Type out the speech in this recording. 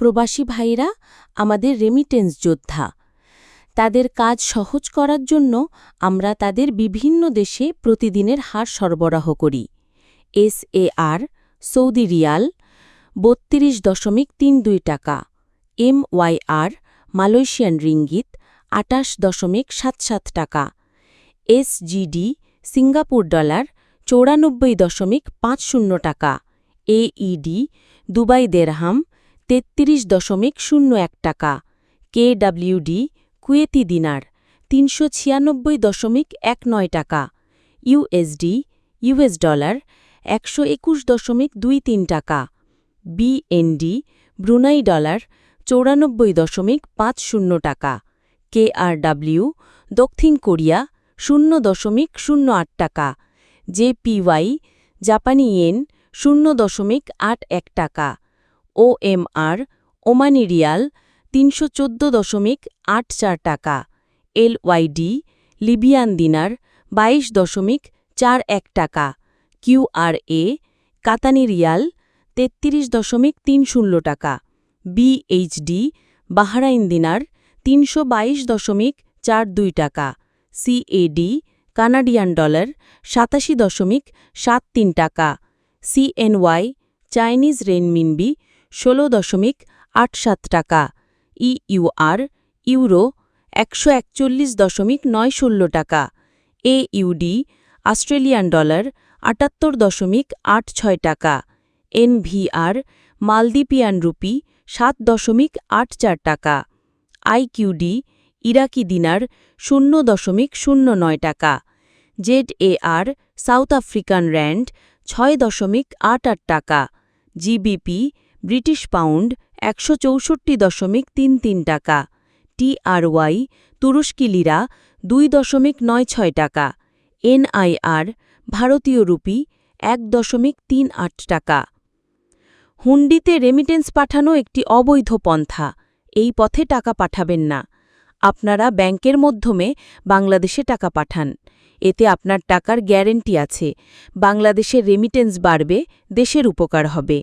প্রবাসী ভাইরা আমাদের রেমিটেন্স যোদ্ধা। তাদের কাজ সহজ করার জন্য আমরা তাদের বিভিন্ন দেশে প্রতিদিনের হার সরবরাহ করি। এসএআর সৌদি রিয়াল, বত্রিশ দশমিক তিন দুই টাকা। এমওয়াইআর মালয়েশিয়ান রিঙ্গিত আটাশ দশমিক সাত সাত টাকা। এসজিডি সিঙ্গাপুর ডলার, চৌরানব্বই দশমিক পাঁচ শূন্য টাকা। এইডি দুবাই দেরহাম তেত্রিশ দশমিক শূন্য এক টাকা। কেডব্লিউডি, কুয়েতি দিনার, তিনশো ছিয়ানব্বই দশমিক এক নয় টাকা। ইউএসডি, ইউএস ডলার, একশো একুশ দশমিক দুই তিন টাকা। বিএনডি, ব্রুনাই ডলার, চৌরানব্বই দশমিক পাঁচ শূন্য টাকা। কেআরডব্লিউ, দক্ষিণ কোরিয়া, শূন্য দশমিক শূন্য আট টাকা। জেপিওয়াই, জাপানি ইয়েন, শূন্য দশমিক আট এক টাকা। ওএমআর ওমানি রিয়াল তিনশো চোদ্দ দশমিক আট চার টাকা। এলওয়াইডি লিবিয়ান দিনার বাইশ দশমিক চার এক টাকা। কিউআরএ কাতানি রিয়াল তেত্রিশ দশমিক তিন শূন্য টাকা। বিএইচডি বাহরাইন দিনার তিনশো বাইশ দশমিক চার দুই টাকা। সিএডি কানাডিয়ান ডলার সাতাশি দশমিক সাত তিন টাকা। সিএনওয়াই চাইনিজ রেনমিনবি ষোলো দশমিক আট সাত টাকা। ইইউআর ইউরো, একশো একচল্লিশ দশমিক নয় ষোলো টাকা। এইউডি অস্ট্রেলিয়ান ডলার, আটাত্তর দশমিক আট ছয় টাকা। এনভিআর মালদ্বীপিয়ান রুপি, সাত দশমিক আট চার টাকা। আইকিউডি ইরাকি দিনার, শূন্য দশমিক শূন্য নয় টাকা। জেডএআর সাউথ আফ্রিকান র্যান্ড, ছয় দশমিক আট আট টাকা। জিবিপি ব্রিটিশ পাউন্ড একশো চৌষট্টি দশমিক তিন তিন টাকা। টিআরওয়াই তুরস্কি লিরা দুই দশমিক নয় ছয় টাকা। এনআইআর ভারতীয় রুপি এক দশমিক তিন আট টাকা। হুন্ডিতে রেমিটেন্স পাঠানো একটি অবৈধ পন্থা। এই পথে টাকা পাঠাবেন না। আপনারা ব্যাংকের মাধ্যমে বাংলাদেশে টাকা পাঠান। এতে আপনার টাকার গ্যারেন্টি আছে। বাংলাদেশের রেমিটেন্স বাড়বে, দেশের উপকার হবে।